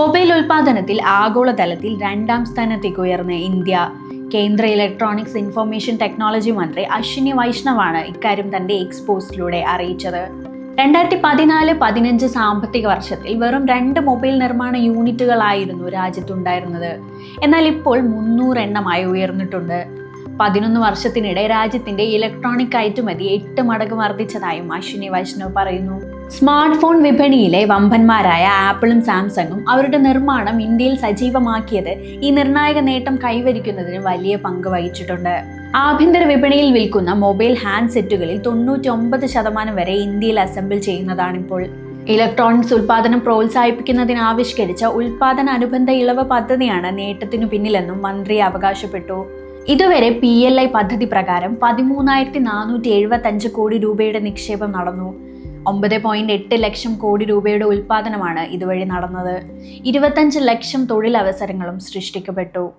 Mobile ഉൽപാദനത്തിൽ ആഗോളതലത്തിൽ രണ്ടാം സ്ഥാനത്തേക്ക് ഉയർന്ന ഇന്ത്യ. കേന്ദ്ര ഇലക്ട്രോണിക്സ് ഇൻഫർമേഷൻ ടെക്നോളജി മന്ത്രി അശ്വിനി വൈഷ്ണവാണ് ഇക്കാര്യം തന്റെ എക്സ്പോസ്റ്റിലൂടെ അറിയിച്ചത്. രണ്ടായിരത്തി പതിനാല് പതിനഞ്ച് സാമ്പത്തിക വർഷത്തിൽ വെറും രണ്ട് മൊബൈൽ നിർമ്മാണ യൂണിറ്റുകളായിരുന്നു രാജ്യത്തുണ്ടായിരുന്നത്. എന്നാൽ ഇപ്പോൾ മുന്നൂറ് എണ്ണമായി ഉയർന്നിട്ടുണ്ട്. പതിനൊന്ന് വർഷത്തിനിടെ രാജ്യത്തിന്റെ ഇലക്ട്രോണിക് കയറ്റുമതി എട്ട് മടങ്ങ് വർദ്ധിച്ചതായും അശ്വിനി വൈഷ്ണവ് പറയുന്നു. സ്മാർട്ട് ഫോൺ വിപണിയിലെ വമ്പന്മാരായ ആപ്പിളും സാംസങ്ങും അവരുടെ നിർമ്മാണം ഇന്ത്യയിൽ സജീവമാക്കിയത് ഈ നിർണായക നേട്ടം കൈവരിക്കുന്നതിന് വലിയ പങ്ക് വഹിച്ചിട്ടുണ്ട്. ആഭ്യന്തര വിപണിയിൽ വിൽക്കുന്ന മൊബൈൽ ഹാൻഡ്സെറ്റുകളിൽ തൊണ്ണൂറ്റി ഒമ്പത് ശതമാനം വരെ ഇന്ത്യയിൽ അസംബിൾ ചെയ്യുന്നതാണിപ്പോൾ. ഇലക്ട്രോണിക്സ് ഉൽപാദനം പ്രോത്സാഹിപ്പിക്കുന്നതിന് ആവിഷ്കരിച്ച ഉൽപാദന അനുബന്ധ ഇളവ് പദ്ധതിയാണ് നേട്ടത്തിനു പിന്നിലെന്നും മന്ത്രി അവകാശപ്പെട്ടു. ഇതുവരെ പി എൽ ഐ പദ്ധതി പ്രകാരം പതിമൂന്നായിരത്തി നാനൂറ്റി എഴുപത്തി അഞ്ച് കോടി രൂപയുടെ നിക്ഷേപം നടന്നു. ഒമ്പത് പോയിന്റ് എട്ട് ലക്ഷം കോടി രൂപയുടെ ഉൽപാദനമാണ് ഇതുവഴി നടന്നത്. ഇരുപത്തഞ്ച് ലക്ഷം തൊഴിലവസരങ്ങളും സൃഷ്ടിക്കപ്പെട്ടു.